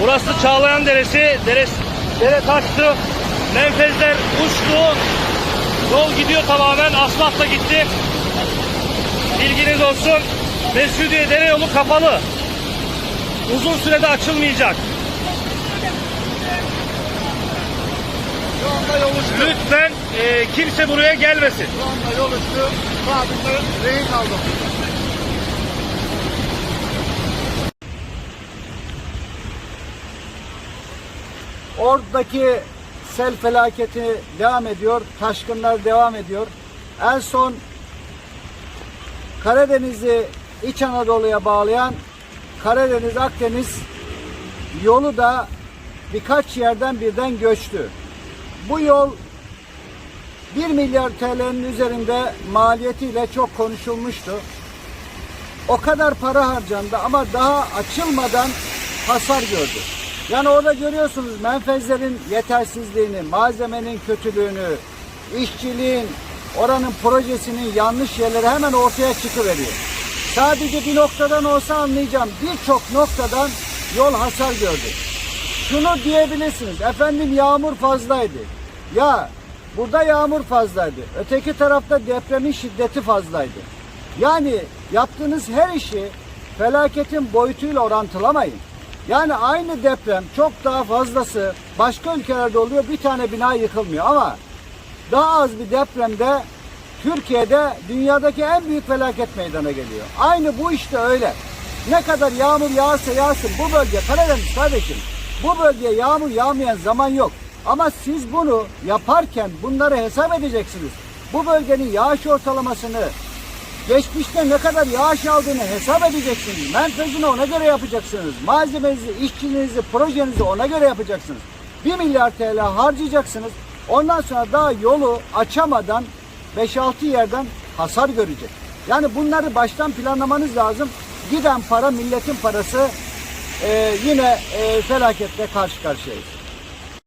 Burası Çağlayan Deresi. Dere, dere taştı. Menfezler uçtu. Yol gidiyor tamamen. Asfalt da gitti. Bilginiz olsun. Mesudiye dere yolu kapalı. Uzun sürede açılmayacak. Lütfen e, kimse buraya gelmesin. Şu anda yol uçtu. Sabitleri rehin aldım. Oradaki sel felaketi devam ediyor. Taşkınlar devam ediyor. En son Karadeniz'i İç Anadolu'ya bağlayan Karadeniz Akdeniz yolu da birkaç yerden birden göçtü. Bu yol 1 milyar TL'nin üzerinde maliyetiyle çok konuşulmuştu. O kadar para harcandı ama daha açılmadan hasar gördü. Yani orada görüyorsunuz menfezlerin yetersizliğini, malzemenin kötülüğünü, işçiliğin, oranın projesinin yanlış yerleri hemen ortaya çıkıveriyor. Sadece bir noktadan olsa anlayacağım. Birçok noktadan yol hasar gördü. Şunu diyebilirsiniz. Efendim yağmur fazlaydı. Ya burada yağmur fazlaydı. Öteki tarafta depremin şiddeti fazlaydı. Yani yaptığınız her işi felaketin boyutuyla orantılamayın. Yani aynı deprem çok daha fazlası başka ülkelerde oluyor. Bir tane bina yıkılmıyor ama daha az bir depremde Türkiye'de dünyadaki en büyük felaket meydana geliyor. Aynı bu işte öyle. Ne kadar yağmur yağarsa yağsın bu bölge Karadeniz kardeşim. Bu bölgeye yağmur yağmayan zaman yok. Ama siz bunu yaparken bunları hesap edeceksiniz. Bu bölgenin yağış ortalamasını, geçmişte ne kadar yağış aldığını hesap edeceksiniz. Menfezini ona göre yapacaksınız. Malzemenizi, işçiliğinizi, projenizi ona göre yapacaksınız. 1 milyar TL harcayacaksınız. Ondan sonra daha yolu açamadan 5-6 yerden hasar görecek. Yani bunları baştan planlamanız lazım. Giden para milletin parası Ee, yine e, felaketle karşı karşıyayız.